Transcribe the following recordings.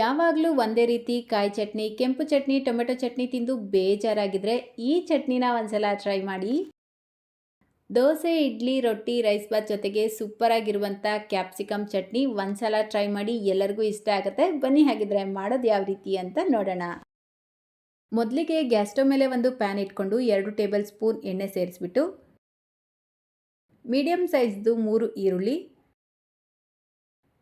ಯಾವಾಗಲೂ ಒಂದೇ ರೀತಿ ಕಾಯಿ ಚಟ್ನಿ, ಕೆಂಪು ಚಟ್ನಿ, ಟೊಮೆಟೊ ಚಟ್ನಿ ತಿಂದು ಬೇಜಾರಾಗಿದ್ರೆ ಈ ಚಟ್ನಿನ ಒಂದ್ಸಲ ಟ್ರೈ ಮಾಡಿ. ದೋಸೆ, ಇಡ್ಲಿ, ರೊಟ್ಟಿ ರೈಸ್ ಬಾತ್ ಜೊತೆಗೆ ಸೂಪರಾಗಿರುವಂಥ ಕ್ಯಾಪ್ಸಿಕಮ್ ಚಟ್ನಿ ಒಂದ್ಸಲ ಟ್ರೈ ಮಾಡಿ ಎಲ್ಲರಿಗೂ ಇಷ್ಟ ಆಗುತ್ತೆ. ಬನ್ನಿ ಹಾಗಿದ್ರೆ ಮಾಡೋದು ಯಾವ ರೀತಿ ಅಂತ ನೋಡೋಣ. ಮೊದಲಿಗೆ ಗ್ಯಾಸ್ ಸ್ಟವ್ ಮೇಲೆ ಒಂದು ಪ್ಯಾನ್ ಇಟ್ಕೊಂಡು ಎರಡು ಟೇಬಲ್ ಸ್ಪೂನ್ ಎಣ್ಣೆ ಸೇರಿಸ್ಬಿಟ್ಟು ಮೀಡಿಯಮ್ ಸೈಜ್ದು ಮೂರು ಈರುಳ್ಳಿ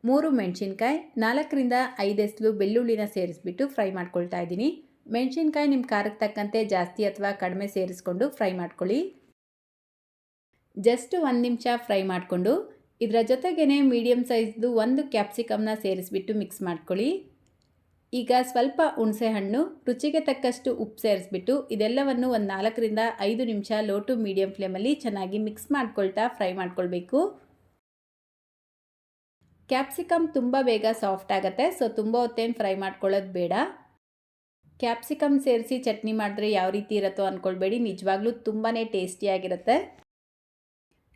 ಮೂರು ಮೆಣಸಿನ್ಕಾಯಿ, ನಾಲ್ಕರಿಂದ ಐದೆಸ್ಲು ಬೆಳ್ಳುಳ್ಳಿನ ಸೇರಿಸ್ಬಿಟ್ಟು ಫ್ರೈ ಮಾಡ್ಕೊಳ್ತಾ ಇದ್ದೀನಿ. ಮೆಣಸಿನ್ಕಾಯಿ ನಿಮ್ಮ ಖಾರಕ್ಕೆ ತಕ್ಕಂತೆ ಜಾಸ್ತಿ ಅಥವಾ ಕಡಿಮೆ ಸೇರಿಸ್ಕೊಂಡು ಫ್ರೈ ಮಾಡ್ಕೊಳ್ಳಿ. ಜಸ್ಟ್ ಒಂದು ನಿಮಿಷ ಫ್ರೈ ಮಾಡಿಕೊಂಡು, ಇದರ ಜೊತೆಗೇ ಮೀಡಿಯಮ್ ಸೈಜ್ದು ಒಂದು ಕ್ಯಾಪ್ಸಿಕಮ್ನ ಸೇರಿಸ್ಬಿಟ್ಟು ಮಿಕ್ಸ್ ಮಾಡ್ಕೊಳ್ಳಿ. ಈಗ ಸ್ವಲ್ಪ ಹುಣಸೆ ಹಣ್ಣು, ರುಚಿಗೆ ತಕ್ಕಷ್ಟು ಉಪ್ಪು ಸೇರಿಸ್ಬಿಟ್ಟು ಇದೆಲ್ಲವನ್ನು ಒಂದು ನಾಲ್ಕರಿಂದ ಐದು ನಿಮಿಷ ಲೋ ಟು ಮೀಡಿಯಮ್ ಫ್ಲೇಮಲ್ಲಿ ಚೆನ್ನಾಗಿ ಮಿಕ್ಸ್ ಮಾಡ್ಕೊಳ್ತಾ ಫ್ರೈ ಮಾಡ್ಕೊಳ್ಬೇಕು. ಕ್ಯಾಪ್ಸಿಕಮ್ ತುಂಬ ಬೇಗ ಸಾಫ್ಟ್ ಆಗುತ್ತೆ, ಸೊ ತುಂಬ ಹೊತ್ತೇನು ಫ್ರೈ ಮಾಡ್ಕೊಳ್ಳೋದು ಬೇಡ. ಕ್ಯಾಪ್ಸಿಕಮ್ ಸೇರಿಸಿ ಚಟ್ನಿ ಮಾಡಿದ್ರೆ ಯಾವ ರೀತಿ ಇರುತ್ತೋ ಅಂದ್ಕೊಳ್ಬೇಡಿ ನಿಜವಾಗ್ಲೂ ತುಂಬಾ ಟೇಸ್ಟಿಯಾಗಿರುತ್ತೆ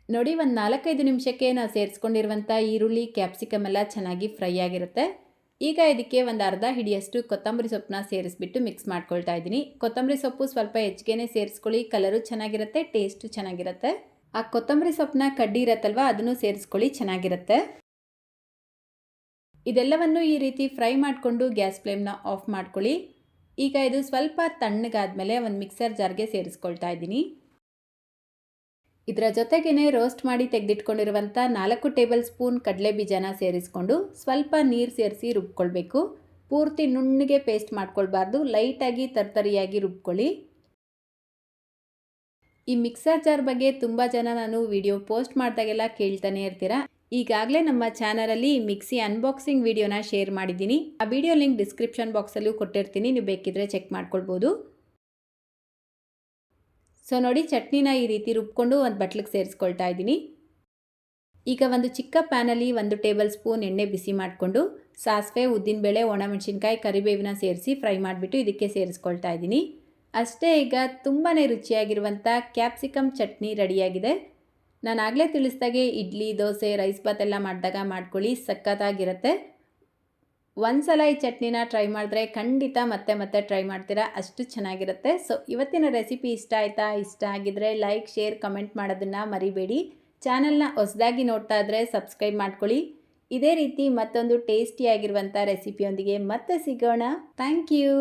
ನೋಡಿ, ಒಂದು ನಾಲ್ಕೈದು ನಿಮಿಷಕ್ಕೆ ನಾವು ಸೇರಿಸ್ಕೊಂಡಿರುವಂಥ ಈರುಳ್ಳಿ, ಕ್ಯಾಪ್ಸಿಕಮ್ ಎಲ್ಲ ಚೆನ್ನಾಗಿ ಫ್ರೈ ಆಗಿರುತ್ತೆ. ಈಗ ಇದಕ್ಕೆ ಒಂದು ಅರ್ಧ ಹಿಡಿಯಷ್ಟು ಕೊತ್ತಂಬರಿ ಸೊಪ್ಪನ್ನ ಸೇರಿಸ್ಬಿಟ್ಟು ಮಿಕ್ಸ್ ಮಾಡ್ಕೊಳ್ತಾ ಇದ್ದೀನಿ. ಕೊತ್ತಂಬರಿ ಸೊಪ್ಪು ಸ್ವಲ್ಪ ಹೆಚ್ಚಿಗೆ ಸೇರಿಸ್ಕೊಳ್ಳಿ, ಕಲರು ಚೆನ್ನಾಗಿರುತ್ತೆ, ಟೇಸ್ಟು ಚೆನ್ನಾಗಿರುತ್ತೆ. ಆ ಕೊತ್ತಂಬರಿ ಸೊಪ್ಪನ್ನ ಕಡ್ಡಿ ಇರತ್ತಲ್ವ, ಅದನ್ನು ಸೇರಿಸ್ಕೊಳ್ಳಿ, ಚೆನ್ನಾಗಿರುತ್ತೆ. ಇದೆಲ್ಲವನ್ನು ಈ ರೀತಿ ಫ್ರೈ ಮಾಡಿಕೊಂಡು ಗ್ಯಾಸ್ ಫ್ಲೇಮ್ನ ಆಫ್ ಮಾಡ್ಕೊಳ್ಳಿ. ಈಗ ಇದು ಸ್ವಲ್ಪ ತಣ್ಣಗಾದ್ಮೇಲೆ ಒಂದು ಮಿಕ್ಸರ್ ಜಾರ್ಗೆ ಸೇರಿಸ್ಕೊಳ್ತಾ ಇದ್ದೀನಿ. ಇದರ ಜೊತೆಗೇ ರೋಸ್ಟ್ ಮಾಡಿ ತೆಗೆದಿಟ್ಕೊಂಡಿರುವಂಥ ನಾಲ್ಕು ಟೇಬಲ್ ಸ್ಪೂನ್ ಕಡಲೆ ಬೀಜನ ಸೇರಿಸ್ಕೊಂಡು ಸ್ವಲ್ಪ ನೀರು ಸೇರಿಸಿ ರುಬ್ಕೊಳ್ಬೇಕು. ಪೂರ್ತಿ ನುಣ್ಣಗೆ ಪೇಸ್ಟ್ ಮಾಡ್ಕೊಳ್ಬಾರ್ದು, ಲೈಟಾಗಿ ತರ್ತರಿಯಾಗಿ ರುಬ್ಕೊಳ್ಳಿ. ಈ ಮಿಕ್ಸರ್ ಜಾರ್ ಬಗ್ಗೆ ತುಂಬ ಜನ ನಾನು ವಿಡಿಯೋ ಪೋಸ್ಟ್ ಮಾಡಿದಾಗೆಲ್ಲ ಕೇಳ್ತಾನೆ ಇರ್ತೀರಾ? ಈಗಾಗಲೇ ನಮ್ಮ ಚಾನಲಲ್ಲಿ ಮಿಕ್ಸಿ ಅನ್ಬಾಕ್ಸಿಂಗ್ ವಿಡಿಯೋನ ಶೇರ್ ಮಾಡಿದ್ದೀನಿ. ಆ ವಿಡಿಯೋ ಲಿಂಕ್ ಡಿಸ್ಕ್ರಿಪ್ಷನ್ ಬಾಕ್ಸಲ್ಲೂ ಕೊಟ್ಟಿರ್ತೀನಿ, ನೀವು ಬೇಕಿದ್ರೆ ಚೆಕ್ ಮಾಡ್ಕೊಳ್ಬೋದು. ಸೊ ನೋಡಿ, ಚಟ್ನಿನ ಈ ರೀತಿ ರುಬ್ಕೊಂಡು ಒಂದು ಬಟ್ಲಿಗೆ ಸೇರಿಸ್ಕೊಳ್ತಾ ಇದ್ದೀನಿ. ಈಗ ಒಂದು ಚಿಕ್ಕ ಪ್ಯಾನಲ್ಲಿ ಒಂದು ಟೇಬಲ್ ಸ್ಪೂನ್ ಎಣ್ಣೆ ಬಿಸಿ ಮಾಡಿಕೊಂಡು, ಸಾಸಿವೆ, ಉದ್ದಿನಬೇಳೆ, ಒಣಮೆಣಸಿನ್ಕಾಯಿ, ಕರಿಬೇವಿನ ಸೇರಿಸಿ ಫ್ರೈ ಮಾಡಿಬಿಟ್ಟು ಇದಕ್ಕೆ ಸೇರಿಸ್ಕೊಳ್ತಾ ಇದ್ದೀನಿ. ಅಷ್ಟೇ, ಈಗ ತುಂಬಾ ರುಚಿಯಾಗಿರುವಂಥ ಕ್ಯಾಪ್ಸಿಕಮ್ ಚಟ್ನಿ ರೆಡಿಯಾಗಿದೆ. ನಾನು ಆಗಲೇ ತಿಳಿಸ್ದಾಗೆ ಇಡ್ಲಿ, ದೋಸೆ ರೈಸ್ ಬಾತ್ ಎಲ್ಲ ಮಾಡಿದಾಗ ಮಾಡ್ಕೊಳ್ಳಿ, ಸಖತ್ತಾಗಿರುತ್ತೆ. ಒಂದು ಸಲ ಈ ಚಟ್ನಿನ ಟ್ರೈ ಮಾಡಿದ್ರೆ ಖಂಡಿತ ಮತ್ತೆ ಮತ್ತೆ ಟ್ರೈ ಮಾಡ್ತೀರಾ, ಅಷ್ಟು ಚೆನ್ನಾಗಿರುತ್ತೆ. ಸೊ ಇವತ್ತಿನ ರೆಸಿಪಿ ಇಷ್ಟ ಆಯಿತಾ? ಇಷ್ಟ ಆಗಿದ್ರೆ ಲೈಕ್ ಶೇರ್ ಕಮೆಂಟ್ ಮಾಡೋದನ್ನು ಮರಿಬೇಡಿ. ಚಾನಲ್ನ ಹೊಸದಾಗಿ ನೋಡ್ತಾ ಇದ್ರೆ ಸಬ್ಸ್ಕ್ರೈಬ್ ಮಾಡ್ಕೊಳ್ಳಿ. ಇದೇ ರೀತಿ ಮತ್ತೊಂದು ಟೇಸ್ಟಿಯಾಗಿರುವಂಥ ರೆಸಿಪಿಯೊಂದಿಗೆ ಮತ್ತೆ ಸಿಗೋಣ. Thank you